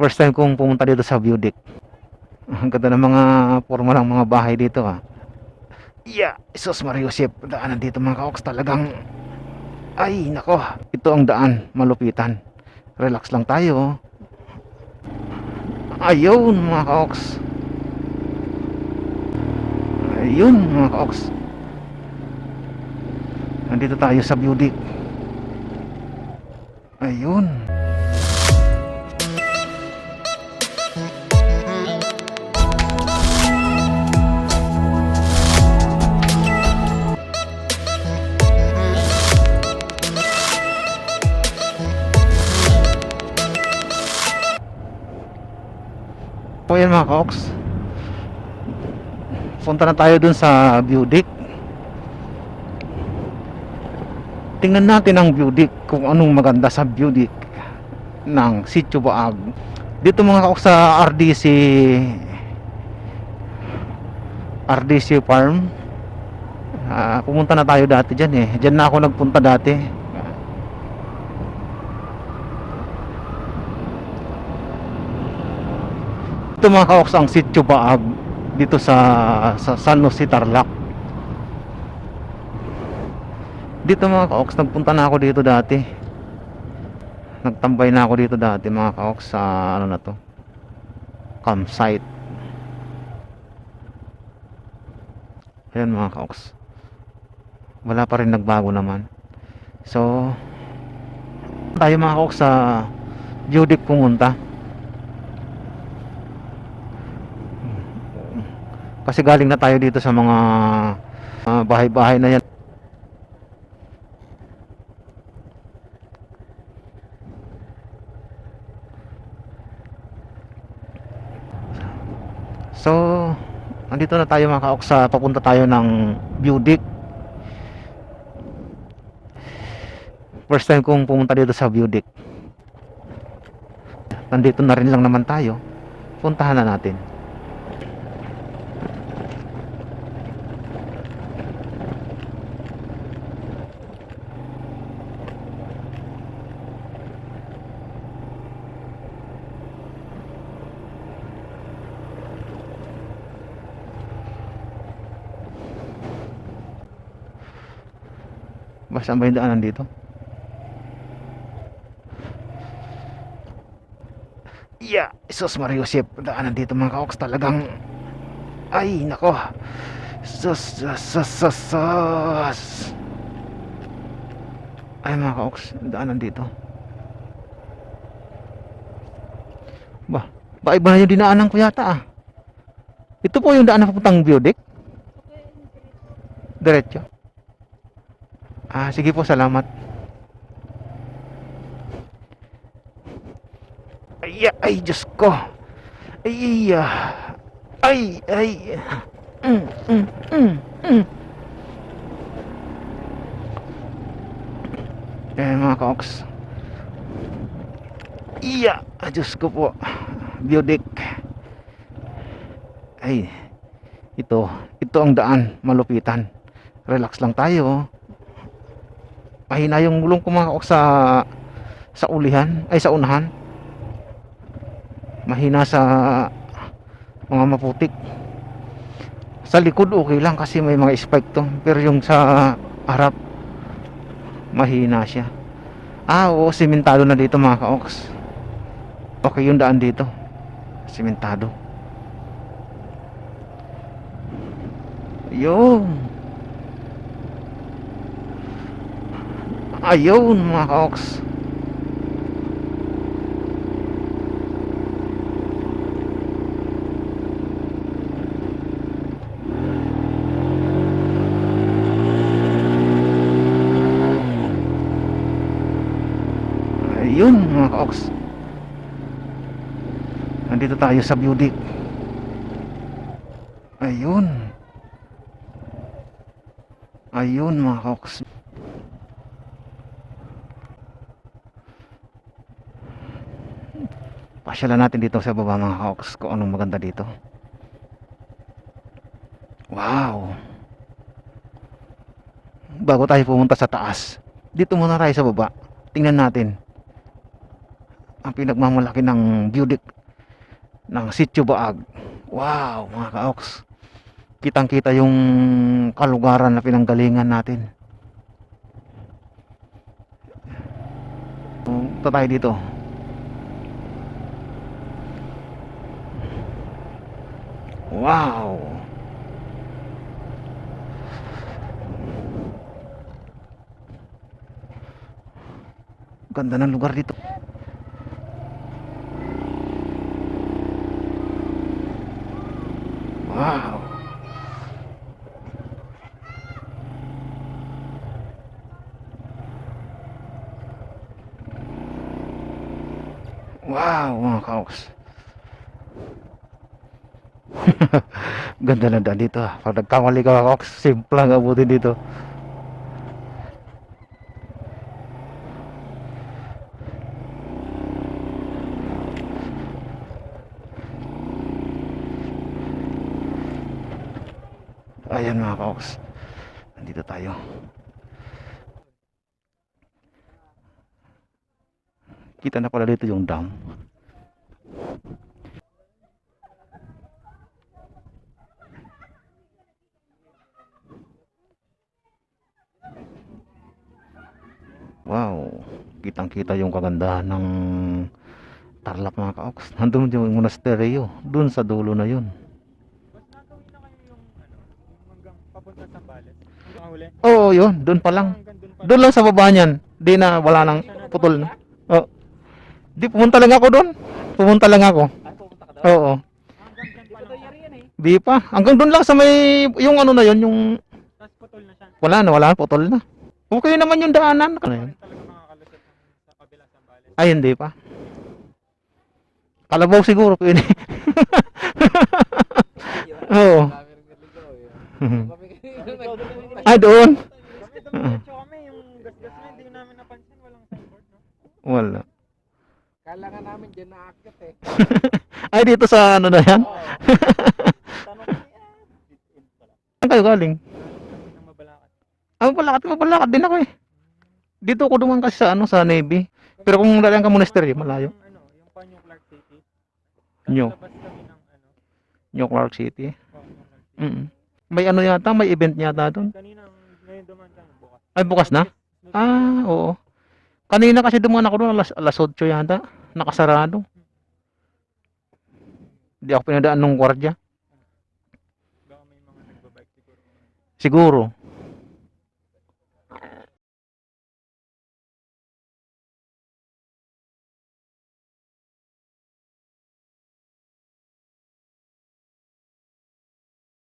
First time kong pumunta dito sa view deck. Ang ganda ng mga forma ng mga bahay dito ah. Yeah, Isos Mariusip, daanan dito mga kaoks talagang ay nako, ito ang daan, malupitan. Relax lang tayo. Ayun mga kaoks. Ayun mga kaoks. Nandito tayo sa view deck. Ayun. Po yan mga kaoks. Punta na tayo dun sa view deck. Tingnan natin ang view deck kung anong maganda sa view deck ng Sitio Baag. Dito mga kaoks sa RDC RDC Farm. Ah, pumunta na tayo dati dyan eh. Dyan na ako nagpunta dati. Mga kaoks ang Sitio Baag dito sa, sa San Jose Tarlac. Dito mga kaoks, nagpunta na ako dito dati. Nagtambay na ako dito dati mga kaoks sa ano na to. Campsite. Ayan mga kaoks. Wala pa rin nagbago naman. So, tayo mga kaoks sa Judic pumunta. Kasi galing na tayo dito sa mga ah, bahay-bahay na yan. So, andito na tayo mga kaok sa papunta tayo ng deck. First time kong pumunta dito sa deck. Nandito na rin lang naman tayo. Puntahan na natin. Basta ba yung daanan dito? Yeah, Sus Mariusip, daanan dito mga kaoks talagang ay nako. Sus, sus, sus, sus. Ay mga kaoks, daanan dito. Ba, ba iba na yung dinaanan ko yata ah. Ito po yung daan na papuntang view deck. Diretso. Ah, sige po, salamat. Ay, ay, Diyos ko. Ay, ah. ay, ay. Mm, mm, mm, mm. Eh, mga kaoks. Iya, ah, Diyos ko po. Deck. Ay, ito, ito ang daan, malupitan. Relax lang tayo mahina yung gulong ko mga sa sa ulihan ay sa unahan. Mahina sa mga maputik. Sa likod okay lang kasi may mga spike to. Pero yung sa harap mahina siya. Ah oo simentado na dito mga kaoks okay yung daan dito. Simentado. Yun Ayun mga kaoks. Ayun mga kaoks. Nandito tayo sa deck. Ayun. Ayun mga kaoks. Pasyalan natin dito sa baba mga kaoks kung anong maganda dito. Wow! Bago tayo pumunta sa taas, dito muna tayo sa baba. Tingnan natin. ang pinagmamalaki ng Budik ng Sitio Baag. Wow, mga kaoks. Kitang-kita yung kalugaran na pinanggalingan natin. Punta tayo dito. Wow! Ganda ng lugar dito. Wow! Wow, mga kaos. Ganda na daan dito ah. Pag nagkamali ka kaos, simple ang abutin dito. Ayan mga kaos. Nandito tayo. Kita na pala dito yung dam. Wow, kitang-kita yung kagandahan ng Tarlac mga kaoks. Nandun yung monasteryo, dun sa dulo na yun. Oo, yun, dun pa lang. Doon lang sa baba niyan. Di na wala nang putol na. Oh. Di pumunta lang ako doon. Pumunta lang ako. Oo. Yan eh. Di pa. Hanggang doon lang sa may yung ano na yun, yung Tapos putol na siya. wala na, wala na, putol na. Okay naman yung daanan. Ano yun? Ay, hindi pa. Kalabaw siguro. Oo. Ay, doon. Gas-gas na, hindi namin napansin, walang signboard, no? Wala. Kala nga namin dyan naakit eh. Ay, dito sa ano na yan? Tanong ko, ah, end pala. Saan kayo galing? Kami nang mabalakat. Ah, mapalakad, din ako eh. Dito ako duman kasi sa ano, sa Navy. Pero kung dalang ka monastery, malayo. Yung, ano, yung pan yung Clark City. Ano, New Clark City. City. Mm. May ano yata, may event yata doon. Kanina, ngayon duman kami, bukas. Ay, bukas na? Ah, oo. Kanina kasi dumaan ako doon, alas, alas 8 yata. Nakasarado. Hindi ako pinadaan ng gwardya. Siguro.